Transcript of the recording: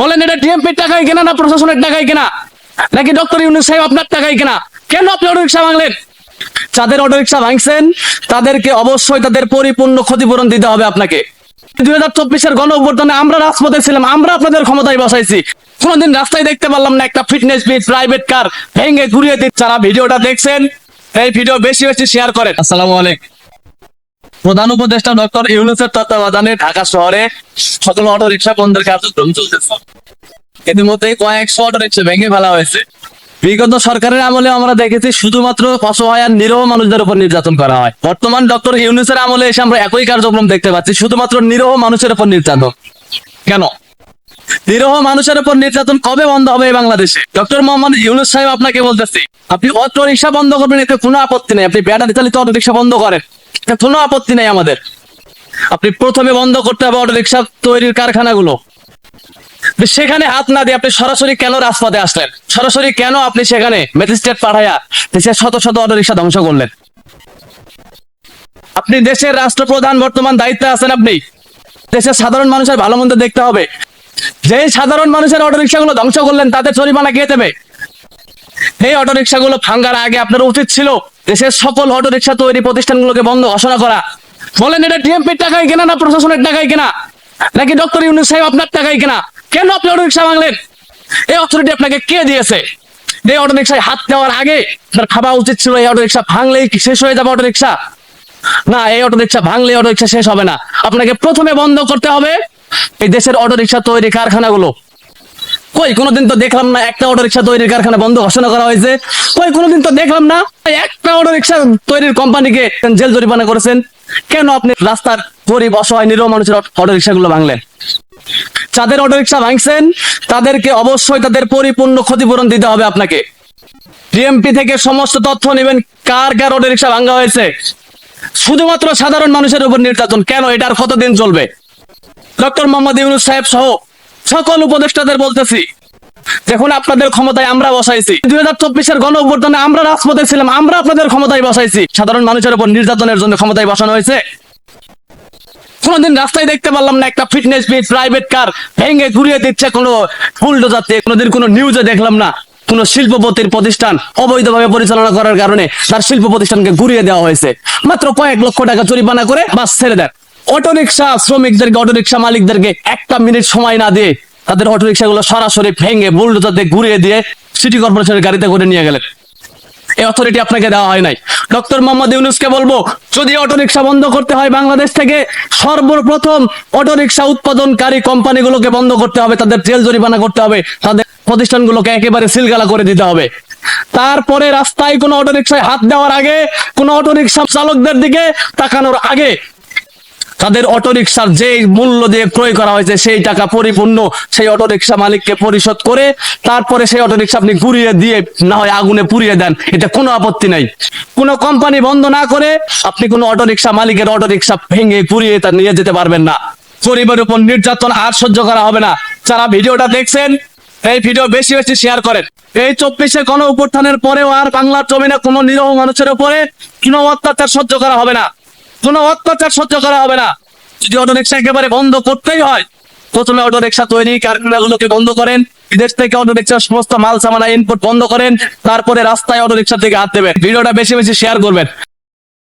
বলেন, এটা ডিএমপির টাকায় কেনা না প্রশাসনের টাকায় কেনা? নাকি ডক্টর ইউনুস সাহেব আপনার টাকায় কেনা? কেন আপনি অটো রিক্সা ভাঙলেন? যাদের অটো রিক্সা ভাঙছেন, তাদেরকে অবশ্যই তাদের পরিপূর্ণ ক্ষতিপূরণ দিতে হবে আপনাকে। দুই হাজার চব্বিশের গণ অভ্যর্থনে আমরা রাজপথে ছিলাম, আমরা আপনাদের ক্ষমতায় বসাইছি। কোনোদিন রাস্তায় দেখতে পারলাম না একটা ফিটনেস বিট প্রাইভেট কার ভেঙে ঘুরিয়ে দিচ্ছে। যারা ভিডিওটা দেখছেন, এই ভিডিও বেশি বেশি শেয়ার করেন। আসসালামু আলাইকুম। প্রধান উপদেষ্টা ডক্টর ইউনুসের তত্ত্বাবধানে ঢাকা শহরে সকল অটো রিক্সা বন্ধের কার্যক্রম চলতেছে। ইতিমধ্যে কয়েকশো অটো রিক্সা ভেঙে ফেলা হয়েছে। বিগত সরকারের আমলে আমরা দেখেছি শুধুমাত্র অসহায় আর নিরহ মানুষদের উপর নির্যাতন করা হয়। বর্তমান ডক্টর ইউনুসের আমলে এসে আমরা একই কার্যক্রম দেখতে পাচ্ছি, শুধুমাত্র নিরহ মানুষের উপর নির্যাতন। কেন? নিরহ মানুষের উপর নির্যাতন কবে বন্ধ হবে বাংলাদেশে? ডক্টর মোহাম্মদ ইউনুস সাহেব আপনাকে বলতেছি, আপনি অটো রিক্সা বন্ধ করবেন, এতে কোনো আপত্তি নেই। আপনি ব্যাটারি চালিত অটো রিক্সা বন্ধ করেন। কোনো আপত্তি নেই আমাদের। আপনি প্রথমে বন্ধ করতে হবে অটো রিক্সা তৈরির কারখানাগুলো। সেখানে হাত না দিয়ে আপনি সরাসরি কেন রাজপথে আসলেন? সরাসরি কেন আপনি সেখানে ম্যাজিস্ট্রেট পাঠাইয়া দেশের শত শত অটো রিক্সা ধ্বংস করলেন? আপনি দেশের রাষ্ট্রপ্রধান বর্তমান দায়িত্বে আছেন আপনি। দেশের সাধারণ মানুষের ভালো মন্দ দেখতে হবে। যে সাধারণ মানুষের অটো রিক্সাগুলো ধ্বংস করলেন তাদের জরিমানা কে দেবে? এই অটো রিক্সাগুলো ভাঙ্গার আগে আপনার উচিত ছিল দেশের সকল অটো রিক্সা তৈরি প্রতিষ্ঠানগুলোকে বন্ধ ঘোষণা করা। বলেন, এটা ডিএমপির টাকায় কেনা না প্রশাসনের টাকায় কেনা? নাকি ডক্টর ইউনুস সাহেব আপনার টাকায় কেনা? কেন আপনি অটো রিক্সা ভাঙলেন? এই অথরিটি আপনাকে কে দিয়েছে? এই অটো রিক্সায় হাত দেওয়ার আগে আপনার ভাবা উচিত ছিল এই অটো রিক্সা ভাঙলেই শেষ হয়ে যাবে অটো রিক্সা না, এই অটো রিক্সা ভাঙলে অটো রিক্সা শেষ হবে না। আপনাকে প্রথমে বন্ধ করতে হবে এই দেশের অটো রিক্সা তৈরি কারখানাগুলো। কই, কোনোদিন তো দেখলাম না একটা অটো রিক্সা তৈরির কারখানা বন্ধ ঘোষণা করা হয়েছে। কই, কোনোদিন তো দেখলাম না একটা অটো রিক্সা তৈরির কোম্পানিকে জেল জরিমানা করেছেন। কেন আপনি রাস্তার গরিব, অসহায়, নিরহ মানুষের অটো রিক্সাগুলো ভাঙলেন? যাদের অটো রিক্সা ভাঙছেন, তাদেরকে অবশ্যই তাদের পরিপূর্ণ ক্ষতিপূরণ দিতে হবে আপনাকে। ডিএমপি থেকে সমস্ত তথ্য নেবেন, কার কার অটো রিক্সা ভাঙা হয়েছে। শুধুমাত্র সাধারণ মানুষের উপর নির্যাতন, কেন এটা আর কতদিন চলবে? ডক্টর মোহাম্মদ ইউনুস সাহেব সহ সকল উপদেষ্টাদের বলতেছি, দেখুন আপনাদের ক্ষমতায় আমরা বসাইছি। দুই হাজার চব্বিশের গণ অভ্যর্থনে আমরা রাজপথে ছিলাম, আমরা আপনাদের ক্ষমতায় বসাইছি। সাধারণ মানুষের উপর নির্যাতনের জন্য ক্ষমতায় বসানো হয়েছে। কোনোদিন রাস্তায় দেখতে পারলাম না একটা ফিটনেস বিট প্রাইভেট কার ভেঙে ঘুরিয়ে দিচ্ছে কোনো বুলডোজারতে কোনোদিন কোনো নিউজে দেখলাম না কোন শিল্পপতির প্রতিষ্ঠান অবৈধভাবে পরিচালনা করার কারণে তার শিল্প প্রতিষ্ঠানকে ঘুরিয়ে দেওয়া হয়েছে। মাত্র কয়েক লক্ষ টাকা জরিমানা করে বাস ছেড়ে দেন। অটো রিক্সা শ্রমিকদেরকে অটো রিক্সা মালিকদেরকে একটা মিনিট সময় না দিয়ে তাদের অটো রিক্সাগুলো সরাসরি ভেঙে বুলডোজারতে ঘুরিয়ে দিয়ে সিটি কর্পোরেশনের গাড়িতে করে নিয়ে গেলেন। এই অথরিটি আপনাকে দেওয়া হয় নাই। ডক্টর মোহাম্মদ ইউনুসকে বলব, যদি অটো রিক্সা বন্ধ করতে হয় বাংলাদেশ থেকে, সর্বপ্রথম অটো রিক্সা উৎপাদনকারী কোম্পানিগুলোকে বন্ধ করতে হবে, তাদের জেল জরিমানা করতে হবে, তাদের প্রতিষ্ঠানগুলোকে একেবারে সিলগালা করে দিতে হবে। তারপরে রাস্তায় কোনো অটো রিক্সায় হাত দেওয়ার আগে, কোনো অটো রিক্সা চালকদের দিকে তাকানোর আগে তাদের অটো রিক্সার যে মূল্য দিয়ে ক্রয় করা হয়েছে, সেই টাকা পরিপূর্ণ সেই অটো রিক্সা মালিককে পরিশোধ করে তারপরে সেই অটো রিক্সা আপনি ঘুরিয়ে দিয়ে না হয় আগুনে পুড়িয়ে দেন। এটা কোনো আপত্তি নাই। কোনো কোম্পানি বন্ধ না করে আপনি কোনো অটো রিক্সা মালিকের অটো রিক্সা ভেঙে পুড়িয়ে তা নিয়ে যেতে পারবেন না। গরিবের উপর নির্যাতন আর সহ্য করা হবে না। যারা ভিডিওটা দেখছেন, এই ভিডিও বেশি বেশি শেয়ার করেন। এই চব্বিশে গণ উপত্থানের পরেও আর বাংলার জমিনে কোনো নিরহ মানুষের উপরে কোনো অত্যাচার সহ্য করা হবে না। কোনো অত্যাচার সহ্য করা হবে না। যদি অটো রিক্সা একেবারে বন্ধ করতেই হয়, প্রথমে অটো রিক্সা তৈরি, কারখানাগুলোকে বন্ধ করেন, বিদেশ থেকে অটো রিক্সার সমস্ত মাল, সামানা ইনপুট বন্ধ করেন, তারপরে রাস্তায় অটো রিক্সা থেকে হাত দেবেন। ভিডিওটা বেশি বেশি শেয়ার করবেন।